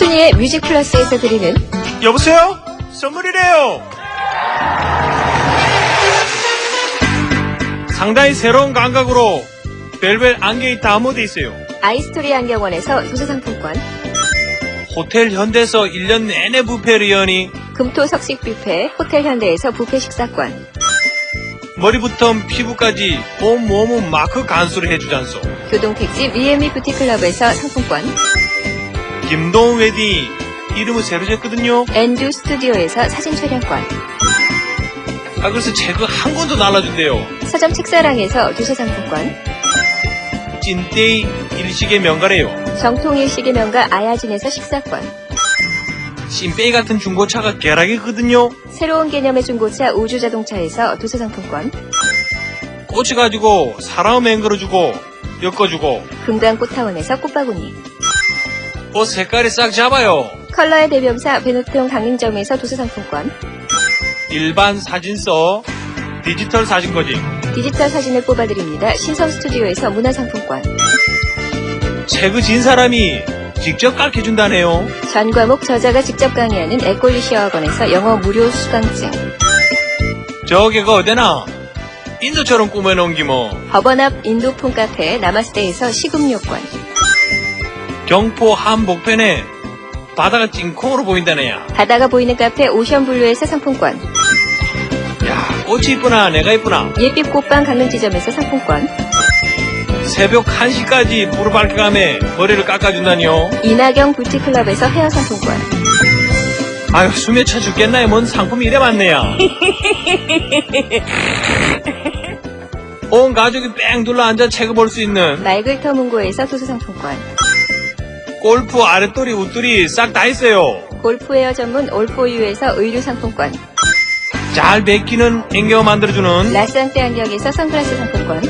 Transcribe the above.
소니의 뮤직 플러스에서 드리는 여보세요? 선물이래요. 상당히 새로운 감각으로 벨벳 안경이 다운로돼 있어요. 아이스토리 안경원에서 도서상품권, 호텔 현대에서 1년 내내 부페를 여니 금토 석식 뷔페, 호텔 현대에서 뷔페 식사권, 머리부터 피부까지 온 몸은 마크 간수를 해주잖소. 교동택지 미애미 뷰티클럽에서 상품권, 김동 웨딩 이름을 새로 졌거든요. 엔듀 스튜디오에서 사진 촬영권, 아 그래서 책을 한 권도 날라준대요. 서점 책사랑에서 도서상품권, 찐떼이 일식의 명가래요. 정통 일식의 명가 아야진에서 식사권, 찐빼이 같은 중고차가 개락이거든요. 새로운 개념의 중고차 우주자동차에서 도서 상품권, 꽂혀가지고 사람 맹글어주고 엮어주고 금강꽃타운에서 꽃바구니, 옷 색깔이 싹 잡아요. 컬러의 대명사 베노트용 강림점에서 도서상품권, 일반 사진서 디지털 사진거지 디지털 사진을 뽑아드립니다. 신성 스튜디오에서 문화상품권, 책을 진 사람이 직접 가르쳐준다네요. 전 과목 저자가 직접 강의하는 에꼴리시아 학원에서 영어 무료 수강증, 저게가 어디나? 인도처럼 꾸며놓은 기뭐. 법원 앞 인도풍 카페 나마스테에서 식음료권, 경포 한복편에 바다가 찡콩으로 보인다네야. 바다가 보이는 카페 오션블루에서 상품권, 야 꽃이 이쁘나 내가 이쁘나 예빛 꽃방 강릉 지점에서 상품권, 새벽 1시까지 불을 밝혀가며 머리를 깎아준다니요. 이나경 뷰티클럽에서 헤어 상품권, 아유 숨에 차 죽겠나요? 뭔 상품이 이래 많네요. 온 가족이 뺑 둘러 앉아 책을 볼 수 있는 말글터 문고에서 도서 상품권, 골프 아랫돌이 웃돌이 싹 다 있어요. 골프웨어 전문 올포유에서 의류 상품권, 잘 베끼는 앵겨 만들어주는 라쌍떼 안경에서 선글라스 상품권,